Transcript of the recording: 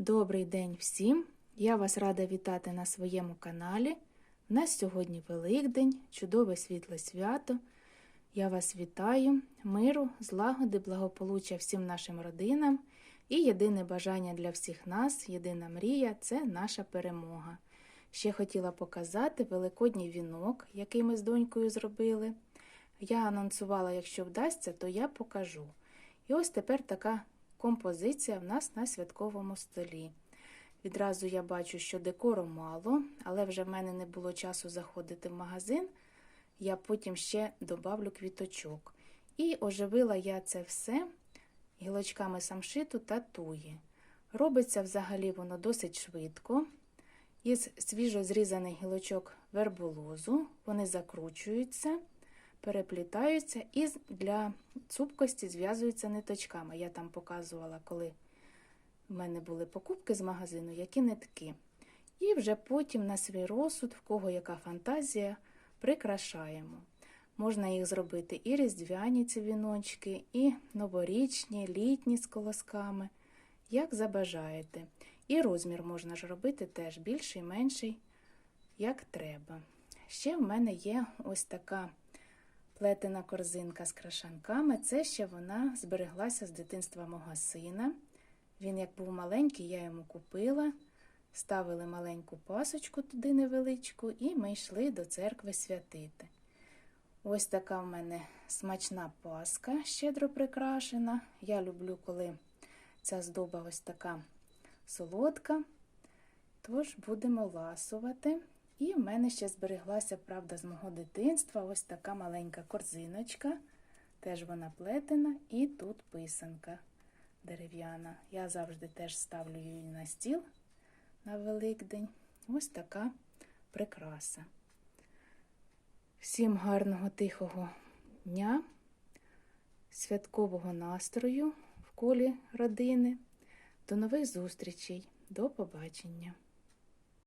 Добрий день всім! Я вас рада вітати на своєму каналі. У нас сьогодні Великдень, чудове світле свято. Я вас вітаю, миру, злагоди, благополуччя всім нашим родинам. І єдине бажання для всіх нас, єдина мрія це наша перемога. Ще хотіла показати великодній вінок, який ми з донькою зробили. Я анонсувала, якщо вдасться, то я покажу. І ось тепер така композиція в нас на святковому столі. Відразу я бачу, що декору мало, але вже в мене не було часу заходити в магазин. Я потім ще добавлю квіточок. І оживила я це все гілочками самшиту та туї. Робиться взагалі воно досить швидко. Із свіжо зрізаних гілочок верболозу вони закручуються, переплітаються і для цупкості зв'язуються ниточками. Я там показувала, коли в мене були покупки з магазину, які нитки. І вже потім на свій розсуд, в кого яка фантазія, прикрашаємо. Можна їх зробити і різдвяні ці віночки, і новорічні, літні з колосками, як забажаєте. І розмір можна ж робити теж більший, менший, як треба. Ще в мене є ось така плетена корзинка з крашанками. Це ще вона збереглася з дитинства мого сина. Він, як був маленький, я йому купила, ставили маленьку пасочку туди невеличку, і ми йшли до церкви святити. Ось така в мене смачна паска, щедро прикрашена. Я люблю, коли ця здоба ось така солодка. Тож будемо ласувати. І в мене ще збереглася, правда, з мого дитинства ось така маленька корзиночка. Теж вона плетена, і тут писанка дерев'яна. Я завжди теж ставлю її на стіл на Великдень. Ось така прикраса. Всім гарного тихого дня, святкового настрою в колі родини. До нових зустрічей. До побачення!